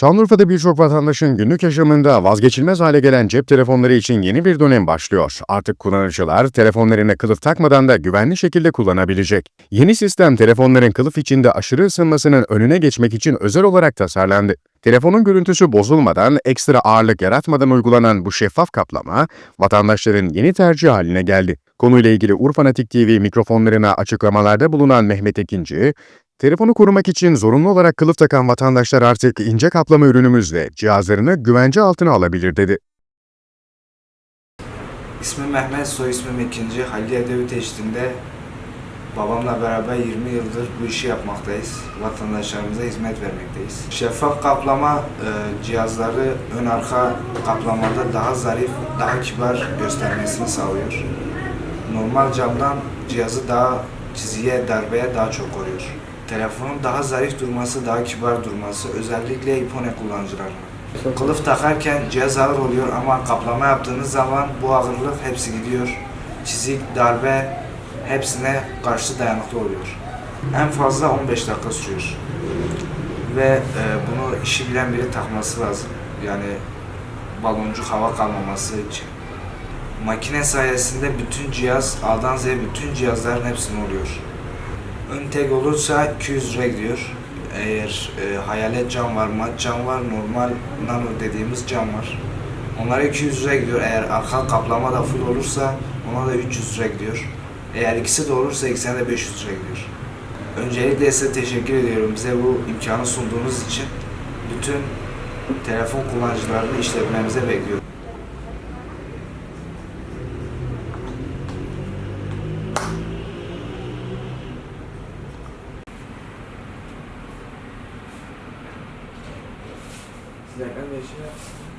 Şanlıurfa'da birçok vatandaşın günlük yaşamında vazgeçilmez hale gelen cep telefonları için yeni bir dönem başlıyor. Artık kullanıcılar telefonlarına kılıf takmadan da güvenli şekilde kullanabilecek. Yeni sistem telefonların kılıf içinde aşırı ısınmasının önüne geçmek için özel olarak tasarlandı. Telefonun görüntüsü bozulmadan, ekstra ağırlık yaratmadan uygulanan bu şeffaf kaplama, vatandaşların yeni tercih haline geldi. Konuyla ilgili Urfanatik TV mikrofonlarına açıklamalarda bulunan Mehmet Ekinci, Telefonu korumak için zorunlu olarak kılıf takan vatandaşlar artık ince kaplama ürünümüzle cihazlarını güvence altına alabilir dedi. İsmim Mehmet, soy ismim ikinci. Halil Edebiyat eşliğinde babamla beraber 20 yıldır bu işi yapmaktayız. Vatandaşlarımıza hizmet vermekteyiz. Şeffaf kaplama e, cihazları ön arka kaplamada daha zarif, daha kibar göstermesini sağlıyor. Normal camdan cihazı daha çizgiye, darbeye daha çok koruyor. Telefonun daha zarif durması, daha kibar durması özellikle iPhone kullanıcılarına. Kılıf takarken cihaz ağır oluyor ama kaplama yaptığınız zaman bu ağırlık hepsi gidiyor. Çizik, darbe hepsine karşı dayanıklı oluyor. En fazla 15 dakika sürüyor. Ve e, bunu işi bilen biri takması lazım. Yani baloncuk hava kalmaması için. Makine sayesinde bütün cihaz A'dan Z'ye bütün cihazların hepsine oluyor. Ön tek olursa 200 lira gidiyor. Eğer e, hayalet cam var, mat cam var, normal nano dediğimiz cam var. Onlara 200 lira gidiyor. Eğer arka kaplama da full olursa ona da 300 lira gidiyor. Eğer ikisi de olursa ikisine de 500 lira gidiyor. Öncelikle size teşekkür ediyorum. Bize bu imkanı sunduğunuz için bütün telefon kullanıcılarını işletmemize bekliyorum. Sizlerden de işi yapsın.